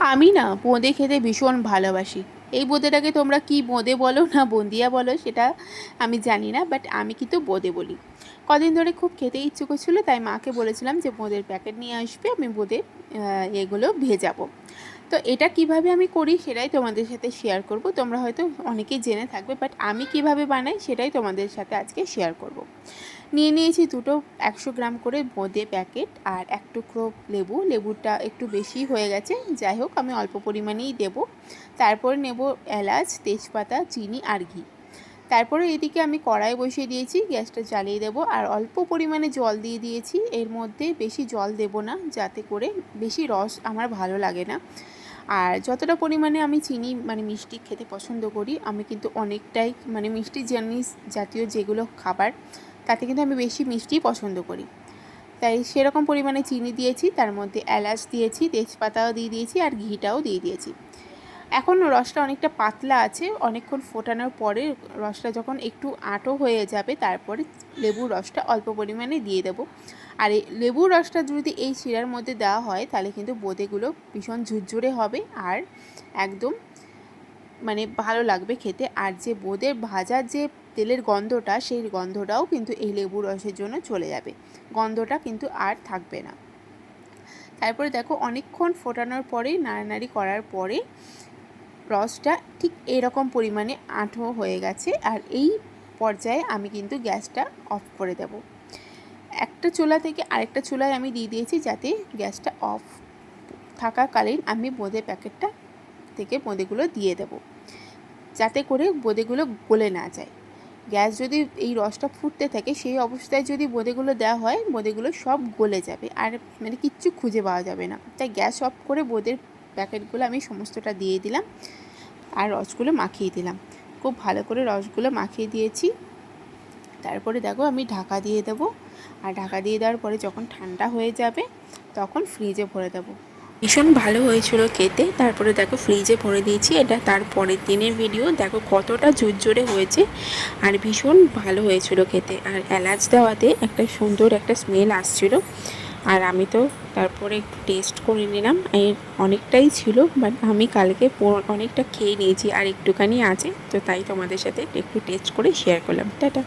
আমি না বোঁদে খেতে ভীষণ ভালোবাসি। এই বোঁদেটাকে তোমরা কি বোঁদে বলো না বন্দিয়া বলো সেটা আমি জানি না বাট আমি কিন্তু বোঁদে বলি। কদিন ধরে খুব খেতে ইচ্ছুক করছিল, তাই মাকে বলেছিলাম যে বোঁদের প্যাকেট নিয়ে আসবে, আমি বোঁদে এগুলো ভেজাবো। তো এটা কীভাবে আমি করি সেটাই তোমাদের সাথে শেয়ার করব। তোমরা হয়তো অনেকেই জেনে থাকবে বাট আমি কীভাবে বানাই সেটাই তোমাদের সাথে আজকে শেয়ার করব। নিয়ে নিয়েছি দুটো একশো গ্রাম করে বোঁদে প্যাকেট আর এক টুকরো লেবু। লেবুটা একটু বেশি হয়ে গেছে, যাই হোক আমি অল্প পরিমাণেই দেব। তারপরে নেব এলাচ, তেজপাতা, চিনি আর ঘি। তারপরে এদিকে আমি কড়াই বসিয়ে দিয়েছি, গ্যাসটা জ্বালিয়ে দেবো আর অল্প পরিমাণে জল দিয়ে দিয়েছি। এর মধ্যে বেশি জল দেব না, যাতে করে বেশি রস আমার ভালো লাগে না। আর যতটা পরিমাণে আমি চিনি মানে মিষ্টি খেতে পছন্দ করি, আমি কিন্তু অনেকটাই মানে মিষ্টি জিনিস জাতীয় যেগুলো খাবার, তাতে কিন্তু আমি বেশি মিষ্টি পছন্দ করি। তাই সেরকম পরিমাণে চিনি দিয়েছি, তার মধ্যে এলাচ দিয়েছি, তেজপাতাও দিয়ে দিয়েছি, আর ঘিটাও দিয়ে দিয়েছি। এখন রসটা অনেকটা পাতলা আছে, অনেকক্ষণ ফোটানোর পরে রসটা যখন একটু আঁটো হয়ে যাবে, তারপরে লেবুর রসটা অল্প পরিমাণে দিয়ে দেবো। আর এই লেবুর রসটা যদি এই শিরার মধ্যে দেওয়া হয়, তাহলে কিন্তু বোঁদেগুলো ভীষণ ঝুরঝুরে হবে আর একদম মানে ভালো লাগবে খেতে। আর যে বোঁদের ভাজার যে তেলের গন্ধটা, সেই গন্ধটাও কিন্তু এই লেবু রসের জন্য চলে যাবে। গন্ধটা কিন্তু আর থাকবে না। তারপরে দেখো, অনেকক্ষণ ফোটানোর পরে, নাড়ানাড়ি করার পরে রসটা ঠিক এরকম পরিমাণে আঁটো হয়ে গেছে আর এই পর্যায়ে আমি কিন্তু গ্যাসটা অফ করে দেব। একটা চুলা থেকে আরেকটা চুলায় আমি দিয়ে দিয়েছি যাতে গ্যাসটা অফ থাকাকালীন আমি বোঁদে প্যাকেটটা থেকে বোঁদেগুলো দিয়ে দেব, যাতে করে বোঁদেগুলো গলে না যায়। গ্যাস যদি এই রসটা ফুটতে থাকে, সেই অবস্থায় যদি বোঁদেগুলো দেওয়া হয়, বোঁদেগুলো সব গলে যাবে আর মানে কিচ্ছু খুঁজে পাওয়া যাবে না। তাই গ্যাস অফ করে বোঁদের প্যাকেটগুলো আমি সমস্তটা দিয়ে দিলাম আর রসগুলো মাখিয়ে দিলাম। খুব ভালো করে রসগুলো মাখিয়ে দিয়েছি। তারপরে দেখো আমি ঢাকা দিয়ে দেবো আর ঢাকা দিয়ে দেওয়ার পরে যখন ঠান্ডা হয়ে যাবে তখন ফ্রিজে ভরে দেবো। ভীষণ ভালো হয়েছিল খেতে। তারপরে দেখো ফ্রিজে ভরে দিয়েছি। এটা তারপরের দিনের ভিডিও। দেখো কতটা জোরে হয়েছে আর ভীষণ ভালো হয়েছিল খেতে। আর এলাচ দেওয়াতে একটা সুন্দর একটা স্মেল আসছিল। আর আমি তো তারপরে একটু টেস্ট করে নিলাম। এর অনেকটাই ছিল বাট আমি কালকে অনেকটা খেয়ে নিয়েছি আর একটুখানি আছে, তো তাই তোমাদের সাথে একটু টেস্ট করে শেয়ার করলাম। টাটা।